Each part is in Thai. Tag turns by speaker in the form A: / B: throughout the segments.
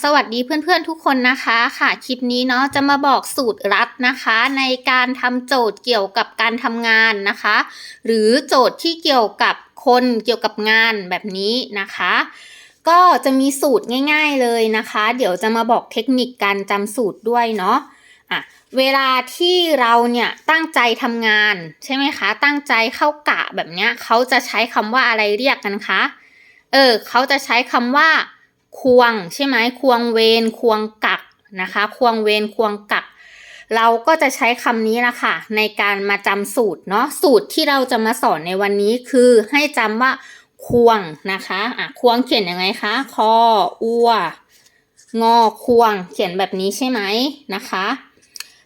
A: สวัสดีเพื่อนๆทุกคนนะคะค่ะคลิปนี้เนาะจะมาบอกสูตรลัดนะคะ ในการทำโจทย์เกี่ยวกับการทำงานนะคะ หรือโจทย์ที่เกี่ยวกับคนเกี่ยวกับงานแบบนี้นะคะ ก็จะมีสูตรง่าย ๆเลยนะคะ เดี๋ยวจะมาบอกเทคนิคการจำสูตรด้วยเนาะอะเวลาที่เราเนี่ยตั้งใจทำงานใช่ไหมคะ ตั้งใจเข้ากะแบบเนี้ยเขาจะใช้คำว่าอะไรเรียกกันคะเออเขาจะใช้คำว่า ควงใช่ไหมควงเวรควงกักนะคะ ควงเวรควงกัก เราก็จะใช้คำนี้ละค่ะ ในการมาจำสูตรเนาะสูตรที่เราจะมาสอนในวันนี้คือให้จำว่า ควงนะคะอะควงเขียนยังไงคะคออัวงอควงเขียนแบบนี้ใช่ไหมนะคะ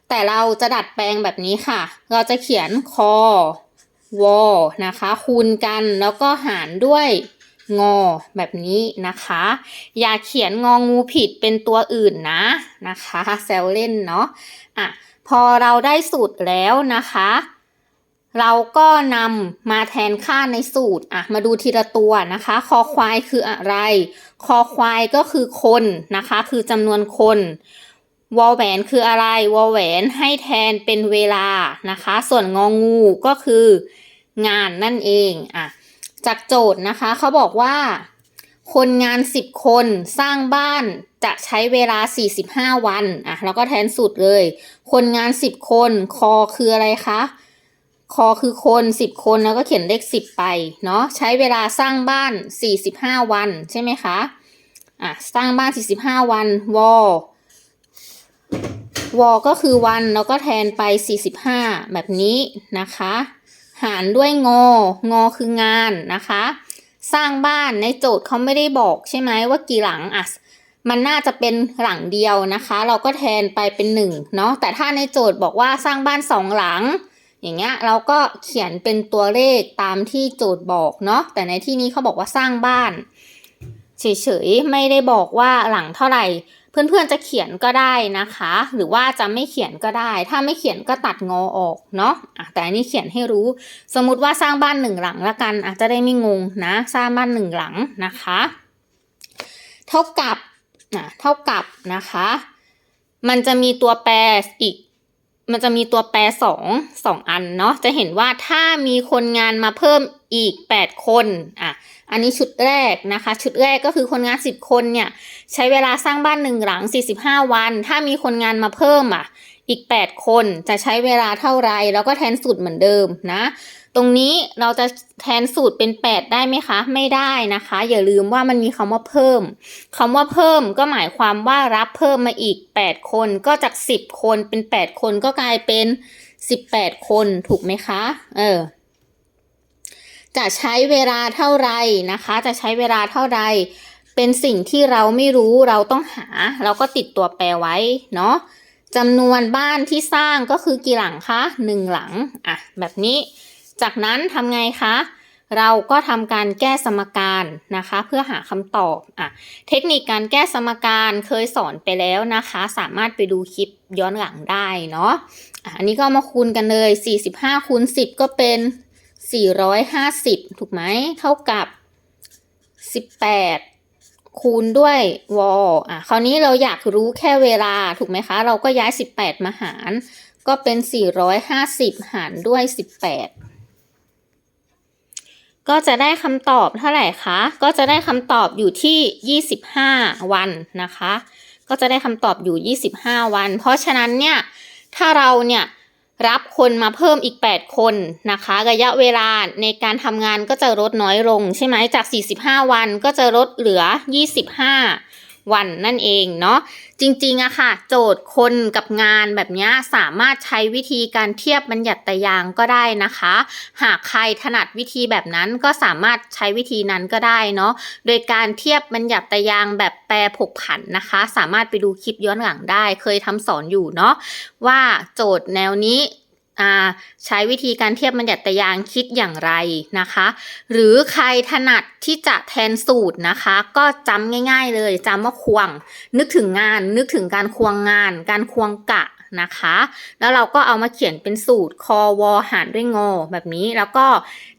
A: แต่เราจะดัดแปลงแบบนี้ค่ะ เราจะเขียนคอวอนะคะ คูณกันแล้วก็หารด้วย งอแบบนี้นะคะ อย่าเขียนงองูผิดเป็นตัวอื่นนะนะคะแซวเล่นเนาะอะพอเราได้สูตรแล้วนะคะ เราก็นำมาแทนค่าในสูตรอะมาดูทีละตัวนะคะ คอควายคืออะไร คอควายก็คือคนนะคะ คือจำนวนคนวอลแหวนคืออะไรวอลแหวนให้แทนเป็นเวลานะคะ ส่วนงองูก็คืองานนั่นเองอะ จากโจทย์นะคะเขาบอกว่า คนงาน 10 คนสร้างบ้านจะใช้เวลา 45 วันอะแล้วก็แทนสูตรเลย คนงาน 10 คนคอคืออะไรคะคอคือคน 10 คนแล้วก็เขียนเลข 10 ไปเนาะใช้เวลาสร้างบ้าน 45 วันใช่ไหมคะอะสร้างบ้าน 45 วันวอวอก็คือวันแล้วก็แทนไป 45 แบบนี้นะคะ หารด้วยงอ งอคืองานนะคะ สร้างบ้านในโจทย์เขาไม่ได้บอกใช่ไหมว่ากี่หลังอะมันน่าจะเป็นหลังเดียวนะคะ เราก็แทนไปเป็นหนึ่งเนาะแต่ถ้าในโจทย์บอกว่าสร้างบ้านสองหลัง อย่างเงี้ยเราก็เขียนเป็นตัวเลขตามที่โจทย์บอกเนาะแต่ในที่นี้เขาบอกว่าสร้างบ้าน เฉยๆไม่ได้บอกว่าหลังเท่าไหร่ เพื่อนๆจะเขียนก็ได้นะคะ หรือว่าจะไม่เขียนก็ได้ ถ้าไม่เขียนก็ตัดงอออกเนาะะแต่อันนี้เขียนให้รู้ สมมุติว่าสร้างบ้านหนึ่งหลังละกันอาจจะได้ไม่งงนะ สร้างบ้านหนึ่งหลังนะคะ เท่ากับอะเท่ากับนะคะ มันจะมีตัวแปรอีกมันจะมีตัวแปรสองสองอันเนาะจะเห็นว่าถ้ามีคนงานมาเพิ่มอีกแปดคนอะ อันนี้ชุดแรกนะคะ ชุดแรกก็คือคนงานสิบคนเนี่ย ใช้เวลาสร้างบ้านหนึ่งหลัง 45 วัน ถ้ามีคนงานมาเพิ่มอะ อีก 8 คนจะใช้เวลาเท่าไร แล้วก็แทนสูตรเหมือนเดิมนะ ตรงนี้เราจะแทนสูตรเป็น 8 ได้ไหมคะ ไม่ได้นะคะ อย่าลืมว่ามันมีคำว่าเพิ่มคำว่าเพิ่มก็หมายความว่ารับเพิ่มมาอีก 8 คนก็จาก 10 คนเป็น 8 คนก็กลายเป็น 18 คนถูกไหมคะ เออ จะใช้เวลาเท่าไรนะคะ จะใช้เวลาเท่าไร เป็นสิ่งที่เราไม่รู้เราต้องหา เราก็ติดตัวแปรไว้เนาะจำนวนบ้านที่สร้างก็คือกี่หลังคะหนึ่งหลังอะแบบนี้ จากนั้นทำไงคะเราก็ทำการแก้สมการนะคะ เพื่อหาคำตอบอะเทคนิคการแก้สมการเคยสอนไปแล้วนะคะ สามารถไปดูคลิปย้อนหลังได้เนาะอะอันนี้ก็มาคูณกันเลย 45คูณ10 ก็เป็น 450 ถูกไหม เท่ากับ 18 คูณด้วยวออะ คราวนี้เราอยากรู้แค่เวลา ถูกไหมคะ เราก็ย้าย 18 มาหาร ก็เป็น 450 หารด้วย 18 ก็จะได้คำตอบเท่าไหร่คะ ก็จะได้คำตอบอยู่ที่ 25 วันนะคะ ก็จะได้คำตอบอยู่ 25 วัน เพราะฉะนั้นเนี่ย ถ้าเราเนี่ย รับคนมาเพิ่มอีก 8 คนนะคะ ระยะเวลาในการทำงานก็จะลดน้อยลง ใช่ไหมจาก 45 วันก็จะลดเหลือ 25 วันนั่นเองเนาะจริงๆอะค่ะ โจทย์คนกับงานแบบนี้สามารถใช้วิธีการเทียบบัญญัติยางก็ได้นะคะ หากใครถนัดวิธีแบบนั้นก็สามารถใช้วิธีนั้นก็ได้เนาะโดยการเทียบบัญญัติยางแบบแปรผกผันนะคะ สามารถไปดูคลิปย้อนหลังได้ เคยทำสอนอยู่เนาะว่าโจทย์แนวนี้ ใช้วิธีการเทียบบัญญัติยางคิดอย่างไรนะคะ หรือใครถนัดที่จะแทนสูตรนะคะ ก็จำง่าย ๆ เลยจำว่าควง นึกถึงงาน นึกถึงการควงงาน การควงกะ นะคะ แล้วเราก็เอามาเขียนเป็นสูตรคอวอหารด้วยงอแบบนี้แล้วก็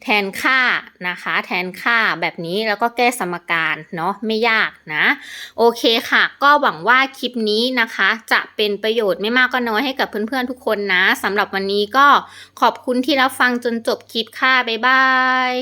A: แทนค่านะคะ แทนค่าแบบนี้แล้วก็แก้สมการเนาะไม่ยากนะ โอเคค่ะ ก็หวังว่าคลิปนี้นะคะ จะเป็นประโยชน์ไม่มากก็น้อยให้กับเพื่อนๆทุกคนนะสำหรับวันนี้ก็ขอบคุณที่รับฟังจนจบคลิปค่ะ บ๊ายบาย